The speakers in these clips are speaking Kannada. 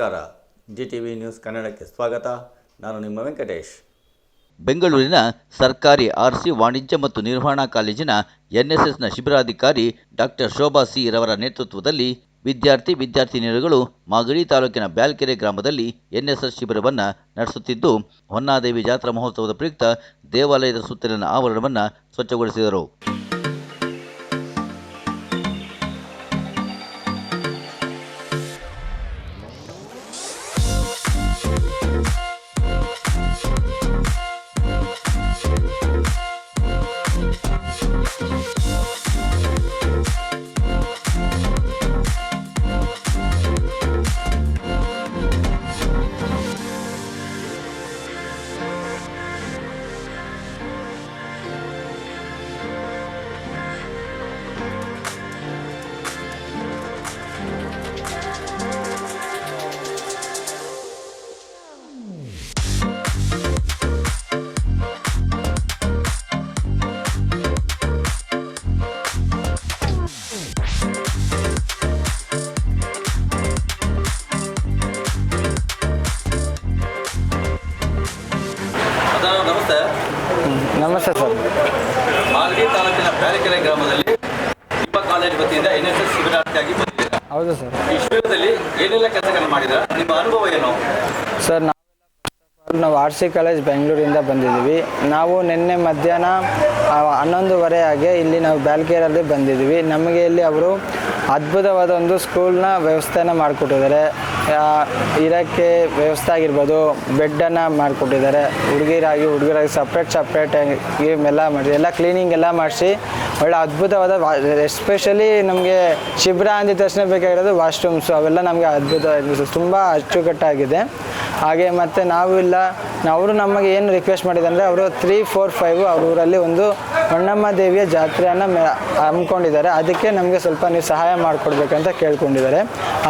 ನಮಸ್ಕಾರ. ಜಿ ಟಿ ವಿ ನ್ಯೂಸ್ ಕನ್ನಡಕ್ಕೆ ಸ್ವಾಗತ. ನಾನು ನಿಮ್ಮ ವೆಂಕಟೇಶ್. ಬೆಂಗಳೂರಿನ ಸರ್ಕಾರಿ ಆರ್ಸಿ ವಾಣಿಜ್ಯ ಮತ್ತು ನಿರ್ವಹಣಾ ಕಾಲೇಜಿನ ಎನ್ಎಸ್ಎಸ್ನ ಶಿಬಿರಾಧಿಕಾರಿ ಡಾಕ್ಟರ್ ಶೋಭಾ ಸಿ ರವರ ನೇತೃತ್ವದಲ್ಲಿ ವಿದ್ಯಾರ್ಥಿ ವಿದ್ಯಾರ್ಥಿನಿಯರುಗಳು ಮಾಗಡಿ ತಾಲೂಕಿನ ಬ್ಯಾಲ್ಕೆರೆ ಗ್ರಾಮದಲ್ಲಿ ಎನ್ಎಸ್ಎಸ್ ಶಿಬಿರವನ್ನು ನಡೆಸುತ್ತಿದ್ದು, ಹೊನ್ನಾದೇವಿ ಜಾತ್ರಾ ಮಹೋತ್ಸವದ ಪ್ರಯುಕ್ತ ದೇವಾಲಯದ ಸುತ್ತಲಿನ ಆವರಣವನ್ನು ಸ್ವಚ್ಛಗೊಳಿಸಿದರು. ನಮಸ್ತೆ ಸರ್. ಮಾಲ್ಗಿ ತಾಲೂಕಿನ ಬ್ಯಾರಿಕೆರೆ ಗ್ರಾಮದಲ್ಲಿ ನಿಮ್ಮ ಕಾಲೇಜ್ ವತಿಯಿಂದ ಎನ್ ಎಸ್ ಎಸ್ ಶಿಬಿರಾರ್ಥಿಯಾಗಿ ಬಂದಿದ್ದೀರಾ ಹೌದು ಸರ್. ಈ ಶಿಬಿರದಲ್ಲಿ ಏನೆಲ್ಲ ಕೆಲಸಗಳನ್ನು ಮಾಡಿದ್ರ? ನಿಮ್ಮ ಅನುಭವ ಏನು? ಸರ್ ನಾವು ನಾವು ಆರ್ ಸಿ ಕಾಲೇಜ್ ಬೆಂಗಳೂರಿಂದ ಬಂದಿದ್ದೀವಿ. ನಾವು ನಿನ್ನೆ ಮಧ್ಯಾಹ್ನ ಹನ್ನೊಂದುವರೆ ಹಾಗೆ ಇಲ್ಲಿ ನಾವು ಬ್ಯಾಲ್ಕೇರಲ್ಲಿ ಬಂದಿದ್ದೀವಿ. ನಮಗೆ ಇಲ್ಲಿ ಅವರು ಅದ್ಭುತವಾದ ಒಂದು ಸ್ಕೂಲ್ನ ವ್ಯವಸ್ಥೆನ ಮಾಡಿಕೊಟ್ಟಿದ್ದಾರೆ. ಇರೋಕ್ಕೆ ವ್ಯವಸ್ಥೆ ಆಗಿರ್ಬೋದು, ಬೆಡ್ಡನ್ನು ಮಾಡಿಕೊಟ್ಟಿದ್ದಾರೆ. ಹುಡುಗಿರಾಗಿ, ಹುಡುಗರಾಗಿ ಸಪ್ರೇಟ್ ಸಪ್ರೇಟ್ ಎಲ್ಲ ಮಾಡಿ ಎಲ್ಲ ಕ್ಲೀನಿಂಗ್ ಎಲ್ಲ ಮಾಡಿಸಿ, ಒಳ್ಳೆ ಅದ್ಭುತವಾದ ಎಸ್ಪೆಷಲಿ ನಮಗೆ ಶಿಬಿರ ಅಂದಿದ ತಕ್ಷಣ ಬೇಕಾಗಿರೋದು ವಾಶ್ರೂಮ್ಸು ಅವೆಲ್ಲ ನಮಗೆ ಅದ್ಭುತ ತುಂಬ ಅಚ್ಚುಕಟ್ಟಾಗಿದೆ. ಹಾಗೆ ಮತ್ತು ನಾವು ಇಲ್ಲ ಅವರು ನಮಗೆ ಏನು ರಿಕ್ವೆಸ್ಟ್ ಮಾಡಿದಂದರೆ ಅವರು ತ್ರೀ ಫೋರ್ ಫೈವ್ ಅವ್ರ ಊರಲ್ಲಿ ಒಂದು ಹೊನ್ನಮ್ಮ ದೇವಿಯ ಜಾತ್ರೆಯನ್ನು ಹಮ್ಮಿಕೊಂಡಿದ್ದಾರೆ. ಅದಕ್ಕೆ ನಮಗೆ ಸ್ವಲ್ಪ ನೀವು ಸಹಾಯ ಮಾಡಿಕೊಡ್ಬೇಕಂತ ಕೇಳ್ಕೊಂಡಿದ್ದಾರೆ.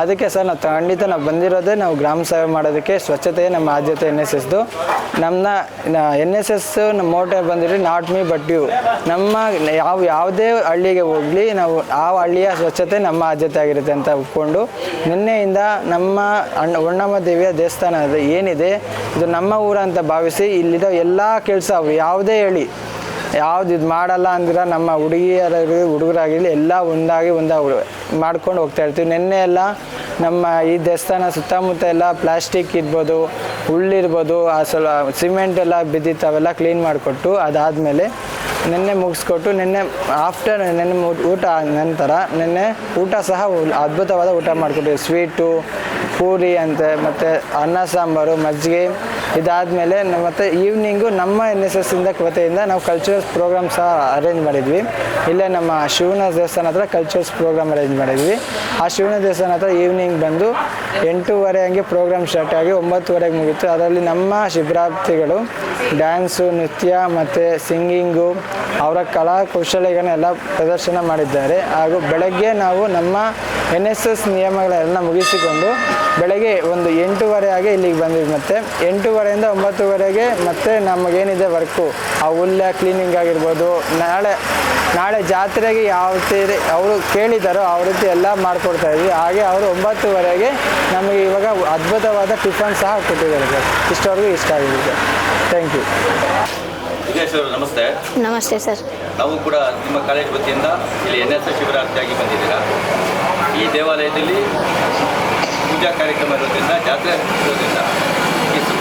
ಅದಕ್ಕೆ ಸರ್, ನಾವು ಖಂಡಿತ ನಾವು ಬಂದಿರೋದೇ ನಾವು ಗ್ರಾಮ ಸೇವೆ ಮಾಡೋದಕ್ಕೆ ಸ್ವಚ್ಛತೆಯೇ ನಮ್ಮ ಆದ್ಯತೆ ಎನ್ ಎಸ್ ಎಸ್ದು. ನಮ್ಮ ಎನ್ ಎಸ್ ಎಸ್ ನಮ್ಮ ಮೋಟೆ ಬಂದಿರಿ ನಾಟ್ ಮೀ, ಬಟ್ ಯು. ನಮ್ಮ ಯಾವ, ಯಾವುದೇ ಹಳ್ಳಿಗೆ ಹೋಗಲಿ ನಾವು ಆ ಹಳ್ಳಿಯ ಸ್ವಚ್ಛತೆ ನಮ್ಮ ಆದ್ಯತೆ ಆಗಿರುತ್ತೆ ಅಂತ ಒಪ್ಕೊಂಡು ನಿನ್ನೆಯಿಂದ ನಮ್ಮ ಅಣ್ಣ ಹೊನ್ನಮ್ಮ ದೇವಿಯ ದೇವಸ್ಥಾನ ಏನಿದೆ, ಇದು ನಮ್ಮ ಊರ ಅಂತ ಭಾವಿಸಿ ಇಲ್ಲಿದ ಎಲ್ಲ ಕೆಲಸ ಯಾವುದೇ ಹೇಳಿ ಯಾವ್ದು ಇದು ಮಾಡಲ್ಲ ಅಂದ್ರೆ ನಮ್ಮ ಹುಡುಗಿಯರಾಗಲಿ ಹುಡುಗರಾಗಿರಲಿ ಎಲ್ಲ ಒಂದಾಗಿ ಒಂದಾಗಿ ಮಾಡ್ಕೊಂಡು ಹೋಗ್ತಾ ಇರ್ತೀವಿ. ನಿನ್ನೆ ಎಲ್ಲ ನಮ್ಮ ಈ ದೇವಸ್ಥಾನ ಸುತ್ತಮುತ್ತ ಎಲ್ಲ ಪ್ಲಾಸ್ಟಿಕ್ ಇರ್ಬೋದು ಹುಳ್ಳಿರ್ಬೋದು ಆ ಸ್ವಲ್ಪ ಸಿಮೆಂಟ್ ಎಲ್ಲ ಬಿದ್ದಿತ್ತು, ಅವೆಲ್ಲ ಕ್ಲೀನ್ ಮಾಡಿಕೊಟ್ಟು ಅದಾದಮೇಲೆ ನಿನ್ನೆ ಮುಗಿಸ್ಕೊಟ್ಟು ನಿನ್ನೆ ಆಫ್ಟರ್ ನಿನ್ನೆ ಊಟ- ನಂತರ ನಿನ್ನೆ ಊಟ ಸಹ ಅದ್ಭುತವಾದ ಊಟ ಮಾಡಿಕೊಟ್ಟಿವಿ ಸ್ವೀಟು, ಪೂರಿ ಅಂತೆ, ಮತ್ತು ಅನ್ನ ಸಾಂಬಾರು, ಮಜ್ಜಿಗೆ. ಇದಾದಮೇಲೆ ಮತ್ತು ಈವ್ನಿಂಗು ನಮ್ಮ ಎನ್ ಎಸ್ ಎಸ್ ಇಂದ ವತಿಯಿಂದ ನಾವು ಕಲ್ಚರಲ್ಸ್ ಪ್ರೋಗ್ರಾಮ್ ಸಹ ಅರೇಂಜ್ ಮಾಡಿದ್ವಿ. ಇಲ್ಲೇ ನಮ್ಮ ಶಿವನ ದೇವಸ್ಥಾನ ಹತ್ರ ಕಲ್ಚರಲ್ಸ್ ಪ್ರೋಗ್ರಾಮ್ ಅರೇಂಜ್ ಮಾಡಿದ್ವಿ. ಆ ಶಿವನ ದೇವಸ್ಥಾನ ಹತ್ರ ಈವ್ನಿಂಗ್ ಬಂದು ಎಂಟೂವರೆ ಹಂಗೆ ಪ್ರೋಗ್ರಾಮ್ ಸ್ಟಾರ್ಟ್ ಆಗಿ ಒಂಬತ್ತುವರೆಗೆ ಮುಗೀತು. ಅದರಲ್ಲಿ ನಮ್ಮ ಶಿಬಿರಾರ್ಥಿಗಳು ಡ್ಯಾನ್ಸು ನೃತ್ಯ ಮತ್ತು ಸಿಂಗಿಂಗು ಅವರ ಕಲಾ ಕೌಶಲ್ಯಗಳನ್ನೆಲ್ಲ ಪ್ರದರ್ಶನ ಮಾಡಿದ್ದಾರೆ. ಹಾಗೂ ಬೆಳಗ್ಗೆ ನಾವು ನಮ್ಮ ಎನ್ ಎಸ್ ಎಸ್ ನಿಯಮಗಳೆಲ್ಲ ಮುಗಿಸಿಕೊಂಡು ಬೆಳಗ್ಗೆ ಒಂದು ಎಂಟೂವರೆ ಆಗಿ ಇಲ್ಲಿಗೆ ಬಂದಿದ್ವಿ ಮತ್ತೆ. ಎಂಟೂವರೆಯಿಂದ ಒಂಬತ್ತುವರೆಗೆ ಮತ್ತೆ ನಮಗೇನಿದೆ ವರ್ಕು ಆ ಹುಲ್ಲ ಕ್ಲೀನಿಂಗ್ ಆಗಿರ್ಬೋದು. ನಾಳೆ ನಾಳೆ ಜಾತ್ರೆಗೆ ಯಾವ ರೀತಿ ಅವರು ಕೇಳಿದ್ದಾರೋ ಆ ರೀತಿ ಎಲ್ಲ ಮಾಡಿಕೊಡ್ತಾ ಇದ್ವಿ. ಹಾಗೆ ಅವರು ಒಂಬತ್ತುವರೆಗೆ ನಮಗೆ ಇವಾಗ ಅದ್ಭುತವಾದ ಟಿಫನ್ ಸಹ ಕೊಟ್ಟಿದ್ದಾರೆ ಸರ್. ಇಷ್ಟವರೆಗೂ ಇಷ್ಟ ಆಗಿದೆ ಸರ್ ಥ್ಯಾಂಕ್ ಯು ನಮಸ್ತೆ. ನಮಸ್ತೆ ಸರ್. ನಾವು ಕೂಡ ನಿಮ್ಮ ಕಾಲೇಜ್ ವತಿಯಿಂದ ಇಲ್ಲಿ ಎನ್ ಎಸ್ ಎಸ್ ಶಿಬಿರಾರ್ಥಿಯಾಗಿ ಬಂದಿದ್ದೀರಾ. ಈ ದೇವಾಲಯದಲ್ಲಿ ಪೂಜಾ ಕಾರ್ಯಕ್ರಮ ಇರೋದ್ರಿಂದ ಜಾತ್ರೆ ಇರೋದ್ರಿಂದ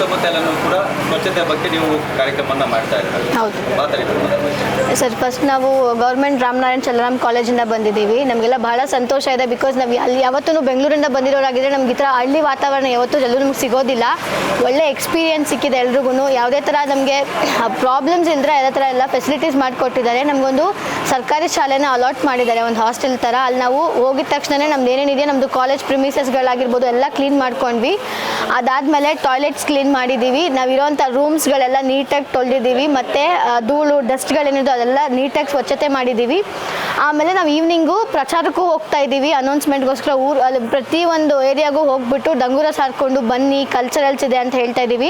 ಕೂಡ ಸ್ವಚ್ಛತೆ ಬಗ್ಗೆ ನೀವು ಕಾರ್ಯಕ್ರಮವನ್ನು ಮಾಡ್ತಾ ಇದ್ದೀರಾ? ಹೌದು. ಮಾತಾಡಿ ಸರ್ ಫಸ್ಟ್ ನಾವು ಗೌರ್ಮೆಂಟ್ ರಾಮನಾರಾಯಣ್ ಚಲರಾಮ್ ಕಾಲೇಜಿಂದ ಬಂದಿದ್ದೀವಿ. ನಮಗೆಲ್ಲ ಬಹಳ ಸಂತೋಷ ಇದೆ ಬಿಕಾಸ್ ನಾವು ಅಲ್ಲಿ ಯಾವತ್ತೂ ಬೆಂಗಳೂರಿಂದ ಬಂದಿರೋರಾಗಿದ್ರೆ ನಮ್ಗೆ ಈ ಥರ ಹಳ್ಳಿ ವಾತಾವರಣ ಯಾವತ್ತೂ ಎಲ್ಲೂ ನಮ್ಗೆ ಸಿಗೋದಿಲ್ಲ. ಒಳ್ಳೆ ಎಕ್ಸ್ಪೀರಿಯನ್ಸ್ ಸಿಕ್ಕಿದೆ ಎಲ್ರಿಗೂ ಯಾವುದೇ ಥರ ನಮಗೆ ಪ್ರಾಬ್ಲಮ್ಸ್ ಇದ್ರೆ ಯಾವುದೇ ಥರ ಎಲ್ಲ ಫೆಸಿಲಿಟೀಸ್ ಮಾಡಿಕೊಟ್ಟಿದ್ದಾರೆ. ನಮಗೊಂದು ಸರ್ಕಾರಿ ಶಾಲೆನ ಅಲಾಟ್ ಮಾಡಿದ್ದಾರೆ ಒಂದು ಹಾಸ್ಟೆಲ್ ಥರ ಅಲ್ಲಿ ನಾವು ಹೋಗಿದ ತಕ್ಷಣ ನಮ್ದು ಏನೇನಿದೆ ನಮ್ಮದು ಕಾಲೇಜ್ ಪ್ರಿಮಿಸಸ್ಗಳಾಗಿರ್ಬೋದು ಎಲ್ಲ ಕ್ಲೀನ್ ಮಾಡ್ಕೊಂಡ್ವಿ. ಅದಾದಮೇಲೆ ಟಾಯ್ಲೆಟ್ಸ್ ಕ್ಲೀನ್ ಬಂದ್ ಮಾಡಿದ್ದೀವಿ ನಾವಿರೋಂಥ ರೂಮ್ಸ್ಗಳೆಲ್ಲ ನೀಟಾಗಿ ತೊಳೆದಿದ್ದೀವಿ ಮತ್ತು ಧೂಳು, ಡಸ್ಟ್ಗಳೇನಿದೆ ಅದೆಲ್ಲ ನೀಟಾಗಿ ಸ್ವಚ್ಛತೆ ಮಾಡಿದ್ದೀವಿ ಆಮೇಲೆ ನಾವು ಈವ್ನಿಂಗು ಪ್ರಚಾರಕ್ಕೂ ಹೋಗ್ತಾ ಇದ್ದೀವಿ ಅನೌನ್ಸ್ಮೆಂಟ್ಗೋಸ್ಕರ ಊರು, ಅಲ್ಲಿ ಪ್ರತಿಯೊಂದು ಏರಿಯಾಗೂ ಹೋಗ್ಬಿಟ್ಟು ಡಂಗೂರ ಸಾರ್ಕೊಂಡು ಬನ್ನಿ ಕಲ್ಚರಲ್ಸ್ ಇದೆ ಅಂತ ಹೇಳ್ತಾ ಇದ್ದೀವಿ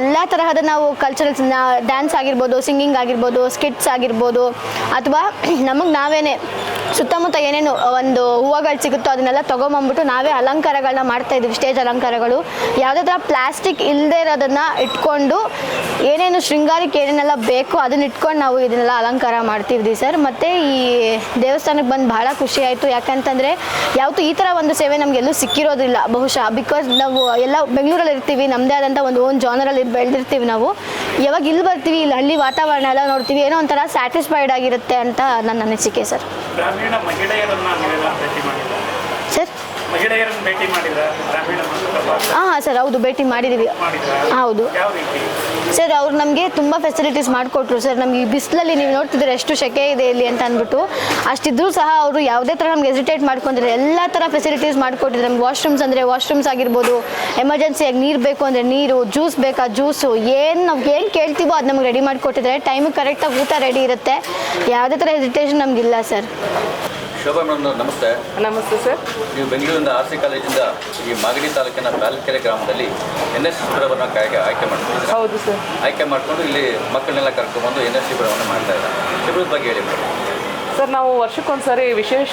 ಎಲ್ಲ ತರಹದ ನಾವು ಕಲ್ಚರಲ್ಸ್ ಡ್ಯಾನ್ಸ್ ಆಗಿರ್ಬೋದು ಸಿಂಗಿಂಗ್ ಆಗಿರ್ಬೋದು ಸ್ಕಿಟ್ಸ್ ಆಗಿರ್ಬೋದು, ಅಥವಾ ನಮಗೆ ನಾವೇನೆ ಸುತ್ತಮುತ್ತ ಏನೇನು ಒಂದು ಹೂವುಗಳು ಸಿಗುತ್ತೋ ಅದನ್ನೆಲ್ಲ ತೊಗೊಂಬಂದ್ಬಿಟ್ಟು ನಾವೇ ಅಲಂಕಾರಗಳನ್ನ ಮಾಡ್ತಾ ಇದ್ದೀವಿ ಸ್ಟೇಜ್ ಅಲಂಕಾರಗಳು. ಯಾವುದೇ ಥರ ಪ್ಲಾಸ್ಟಿಕ್ ಇಲ್ಲದೆ ಇರೋದನ್ನು ಇಟ್ಕೊಂಡು ಏನೇನು ಶೃಂಗಾರಕ್ಕೆ ಏನೇನೆಲ್ಲ ಬೇಕು ಅದನ್ನ ಇಟ್ಕೊಂಡು ನಾವು ಇದನ್ನೆಲ್ಲ ಅಲಂಕಾರ ಮಾಡ್ತಿದ್ವಿ ಸರ್. ಮತ್ತು ಈ ದೇವಸ್ಥಾನಕ್ಕೆ ಬಂದು ಭಾಳ ಖುಷಿ ಆಯಿತು. ಯಾಕಂತಂದರೆ ಯಾವತ್ತೂ ಈ ಥರ ಒಂದು ಸೇವೆ ನಮಗೆಲ್ಲೂ ಸಿಕ್ಕಿರೋದಿಲ್ಲ. ಬಹುಶಃ ಬಿಕಾಸ್ ನಾವು ಎಲ್ಲ ಬೆಂಗಳೂರಲ್ಲಿ ಇರ್ತೀವಿ ನಮ್ಮದೇ ಆದಂಥ ಒಂದು ಓನ್ ಜಾನರಲ್ಲಿ ಬೆಳೆದಿರ್ತೀವಿ ನಾವು. ಯಾವಾಗ ಇಲ್ಲಿ ಬರ್ತೀವಿ, ಇಲ್ಲಿ ಹಳ್ಳಿ ವಾತಾವರಣ ಎಲ್ಲ ನೋಡ್ತೀವಿ, ಏನೋ ಒಂಥರ ಸ್ಯಾಟಿಸ್ಫೈಡ್ ಆಗಿರುತ್ತೆ ಅಂತ ನನ್ನ ಅನಿಸಿಕೆ ಸರ್ ನೀವೆಲ್ಲ ಭೇಟಿ ಮಾಡಿದ್ರ ಸರ್ ಮಹಿಳೆಯರನ್ನ ಭೇಟಿ ಮಾಡಿದ್ರ? ಗ್ರಾಮೀಣ ಮಹಿಳೆಯರ ಹಾಂ ಹಾಂ ಸರ್ ಹೌದು ಭೇಟಿ ಮಾಡಿದ್ದೀವಿ ಹೌದು. ಯಾವ ರೀತಿ? ಸರ್ ಅವ್ರು ನಮಗೆ ತುಂಬ ಫೆಸಿಲಿಟೀಸ್ ಮಾಡಿಕೊಟ್ರು. ಸರ್ ನಮಗೆ ಈ ಬಿಸಿಲಲ್ಲಿ ನೀವು ನೋಡ್ತಿದ್ರೆ ಎಷ್ಟು ಶೆಕೆ ಇದೆ ಇಲ್ಲಿ ಅಂತ ಅಂದ್ಬಿಟ್ಟು. ಅಷ್ಟಿದ್ರೂ ಸಹ ಅವರು ಯಾವುದೇ ಥರ ನಮ್ಗೆ ಎಸಿಟೇಟ್ ಮಾಡ್ಕೊಂಡಿದ್ದಾರೆ ಎಲ್ಲ ಥರ ಫೆಸಿಲಿಟೀಸ್ ಮಾಡಿಕೊಟ್ಟಿದ್ರು. ನಮ್ಗೆ ವಾಶ್ರೂಮ್ಸ್ ಅಂದರೆ ವಾಶ್ರೂಮ್ಸ್ ಆಗಿರ್ಬೋದು ಎಮರ್ಜೆನ್ಸಿಯಾಗಿ ನೀರು ಬೇಕು ಅಂದರೆ ನೀರು ಜ್ಯೂಸ್ ಬೇಕಾ ಜ್ಯೂಸು ಏನು ನಾವು ಏನು ಕೇಳ್ತೀವೋ ಅದು ನಮ್ಗೆ ರೆಡಿ ಮಾಡಿಕೊಟ್ಟಿದ್ದಾರೆ. ಟೈಮಿಗೆ ಕರೆಕ್ಟಾಗಿ ಊಟ ರೆಡಿ ಇರುತ್ತೆ. ಯಾವುದೇ ಥರ ಹೆಸಿಟೇಷನ್ ನಮಗಿಲ್ಲ ಸರ್. ಶೋಭಾ ಮೇಡಮ್ ನಮಸ್ತೆ. ನಮಸ್ತೆ ಸರ್. ನೀವು ಬೆಂಗಳೂರಿನ ಆರ್ ಸಿ ಕಾಲೇಜಿಂದ ಈ ಮಾಗಡಿ ತಾಲೂಕಿನ ಬ್ಯಾಲ್ಕೆರೆ ಗ್ರಾಮದಲ್ಲಿ ಎನ್ ಎಸ್ ಶಿಬಿರವನ್ನು ಆಯ್ಕೆ ಮಾಡ್ಕೊಂಡಿದ್ದಾರೆ ಹೌದು ಸರ್. ಆಯ್ಕೆ ಮಾಡಿಕೊಂಡು ಇಲ್ಲಿ ಮಕ್ಕಳನ್ನೆಲ್ಲ ಕರ್ಕೊಂಡ್ಬಂದು ಎನ್ ಎಸ್ ಶಿಬಿರವನ್ನು ಮಾಡ್ತಾ ಇದ್ದಾರೆ. ಶಿಬಿರದ ಬಗ್ಗೆ ಹೇಳಿ ಮೇಡಮ್. ಸರ್, ನಾವು ವರ್ಷಕ್ಕೊಂದ್ಸರಿ ವಿಶೇಷ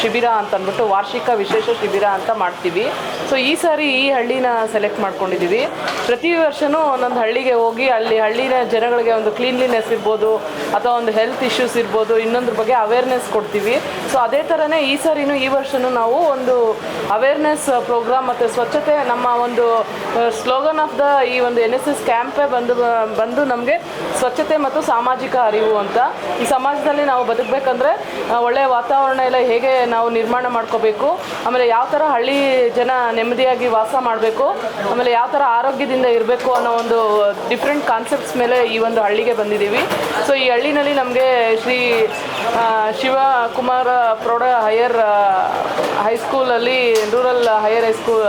ಶಿಬಿರ ಅಂತ ಅಂದ್ಬಿಟ್ಟು ವಾರ್ಷಿಕ ವಿಶೇಷ ಶಿಬಿರ ಅಂತ ಮಾಡ್ತೀವಿ. ಸೊ ಈ ಸಾರಿ ಈ ಹಳ್ಳಿನ ಸೆಲೆಕ್ಟ್ ಮಾಡ್ಕೊಂಡಿದ್ದೀವಿ ಪ್ರತಿ ವರ್ಷವೂ ಒಂದೊಂದು ಹಳ್ಳಿಗೆ ಹೋಗಿ ಅಲ್ಲಿ ಹಳ್ಳಿನ ಜನಗಳಿಗೆ ಒಂದು ಕ್ಲೀನ್ಲಿನೆಸ್ ಇರ್ಬೋದು, ಅಥವಾ ಒಂದು ಹೆಲ್ತ್ ಇಶ್ಯೂಸ್ ಇರ್ಬೋದು, ಇನ್ನೊಂದ್ರ ಬಗ್ಗೆ ಅವೇರ್ನೆಸ್ ಕೊಡ್ತೀವಿ. ಸೊ ಅದೇ ಥರನೇ ಈ ಸಾರಿನೂ ಈ ವರ್ಷನೂ ನಾವು ಒಂದು ಅವೇರ್ನೆಸ್ ಪ್ರೋಗ್ರಾಮ್ ಮತ್ತು ಸ್ವಚ್ಛತೆ ನಮ್ಮ ಒಂದು ಸ್ಲೋಗನ್ ಆಫ್ ದ ಈ ಒಂದು ಎನ್ ಎಸ್ ಎಸ್ ಕ್ಯಾಂಪೇ ಬಂದು ಬಂದು ನಮಗೆ ಸ್ವಚ್ಛತೆ ಮತ್ತು ಸಾಮಾಜಿಕ ಅರಿವು ಅಂತ. ಈ ಸಮಾಜದಲ್ಲಿ ನಾವು ಬದುಕಬೇಕಂದ್ರೆ ಒಳ್ಳೆಯ ವಾತಾವರಣ ಎಲ್ಲ ಹೇಗೆ ನಾವು ನಿರ್ಮಾಣ ಮಾಡ್ಕೋಬೇಕು, ಆಮೇಲೆ ಯಾವ ಥರ ಹಳ್ಳಿ ಜನ ನೆಮ್ಮದಿಯಾಗಿ ವಾಸ ಮಾಡಬೇಕು, ಆಮೇಲೆ ಯಾವ ಥರ ಆರೋಗ್ಯದಿಂದ ಇರಬೇಕು ಅನ್ನೋ ಒಂದು ಡಿಫ್ರೆಂಟ್ ಕಾನ್ಸೆಪ್ಟ್ಸ್ ಮೇಲೆ ಈ ಒಂದು ಹಳ್ಳಿಗೆ ಬಂದಿದ್ದೀವಿ. ಸೊ ಈ ಹಳ್ಳಿನಲ್ಲಿ ನಮಗೆ ಶ್ರೀ ಶಿವಕುಮಾರ ಪ್ರೌಢ ಹೈಯರ್ ಹೈಸ್ಕೂಲಲ್ಲಿ ರೂರಲ್ ಹೈಯರ್ ಹೈಸ್ಕೂಲ್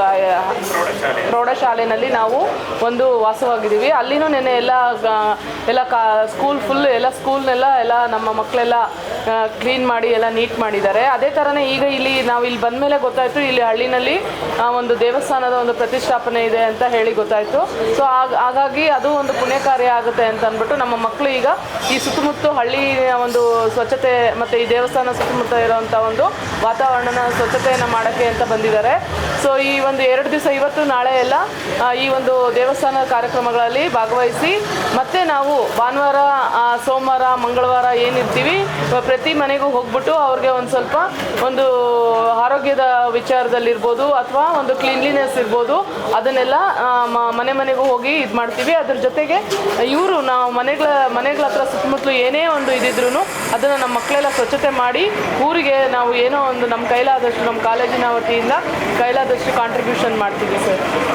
ಪ್ರೌಢಶಾಲೆಯಲ್ಲಿ ನಾವು ಒಂದು ವಾಸವಾಗಿದ್ದೀವಿ. ಅಲ್ಲಿನೂ ನೆನೆ ಎಲ್ಲ ಎಲ್ಲ ಕಾ ಸ್ಕೂಲ್ ಫುಲ್ ಎಲ್ಲ ಸ್ಕೂಲ್ನೆಲ್ಲ ಎಲ್ಲ ನಮ್ಮ ಮಕ್ಕಳೆಲ್ಲ ಕ್ಲೀನ್ ಮಾಡಿ, ಎಲ್ಲ ನೀಟ್ ಮಾಡಿದ್ದಾರೆ. ಅದೇ ಥರನೇ ಈಗ ಇಲ್ಲಿ ನಾವು ಇಲ್ಲಿ ಬಂದ ಮೇಲೆ ಗೊತ್ತಾಯಿತು, ಇಲ್ಲಿ ಹಳ್ಳಿನಲ್ಲಿ ಒಂದು ದೇವಸ್ಥಾನದ ಒಂದು ಪ್ರತಿಷ್ಠಾಪನೆ ಇದೆ ಅಂತ ಹೇಳಿ ಗೊತ್ತಾಯಿತು. ಸೊ ಹಾಗಾಗಿ ಅದು ಒಂದು ಪುಣ್ಯ ಕಾರ್ಯ ಆಗುತ್ತೆ ಅಂತ ಅಂದ್ಬಿಟ್ಟು ನಮ್ಮ ಮಕ್ಕಳು ಈಗ ಈ ಸುತ್ತಮುತ್ತ ಹಳ್ಳಿಯ ಒಂದು ಸ್ವಚ್ಛತೆ ಮತ್ತು ಈ ದೇವಸ್ಥಾನ ಸುತ್ತಮುತ್ತ ಇರುವಂಥ ಒಂದು ವಾತಾವರಣನ ಸ್ವಚ್ಛತೆಯನ್ನು ಮಾಡೋಕ್ಕೆ ಅಂತ ಬಂದಿದ್ದಾರೆ. ಸೊ ಈ ಒಂದು ಎರಡು ದಿವಸ ಇವತ್ತು, ನಾಳೆ ಎಲ್ಲ ಈ ಒಂದು ದೇವಸ್ಥಾನ ಕಾರ್ಯಕ್ರಮಗಳಲ್ಲಿ ಭಾಗವಹಿಸಿ, ಮತ್ತೆ ನಾವು ಭಾನುವಾರ ಸೋಮವಾರ, ಮಂಗಳವಾರ ಏನಿರ್ತೀವಿ, ಪ್ರತಿ ಮನೆಗೂ ಹೋಗ್ಬಿಟ್ಟು ಅವ್ರಿಗೆ ಒಂದು ಸ್ವಲ್ಪ ಒಂದು ಆರೋಗ್ಯದ ವಿಚಾರದಲ್ಲಿರ್ಬೋದು ಅಥವಾ ಒಂದು ಕ್ಲೀನ್ಲಿನೆಸ್ ಇರ್ಬೋದು. ಅದನ್ನೆಲ್ಲ ಮನೆ ಮನೆಗೂ ಹೋಗಿ ಇದು ಮಾಡ್ತೀವಿ. ಅದ್ರ ಜೊತೆಗೆ ಇವರು ನಾವು ಮನೆಗಳ ಮನೆಗಳ ಹತ್ರ ಸುತ್ತಮುತ್ತಲು ಏನೇ ಒಂದು ಇದಿದ್ರು ಅದನ್ನು ನಮ್ಮ ಮಕ್ಕಳೆಲ್ಲ ಸ್ವಚ್ಛತೆ ಮಾಡಿ ಊರಿಗೆ ನಾವು ಏನೋ ಒಂದು ನಮ್ಮ ಕೈಲಾದಷ್ಟು ನಮ್ಮ ಕಾಲೇಜಿನ ವತಿಯಿಂದ ಕೈಲಾದಷ್ಟು ಕಾಂಟ್ರಿಬ್ಯೂಷನ್ ಮಾಡ್ತೀವಿ ಸರ್.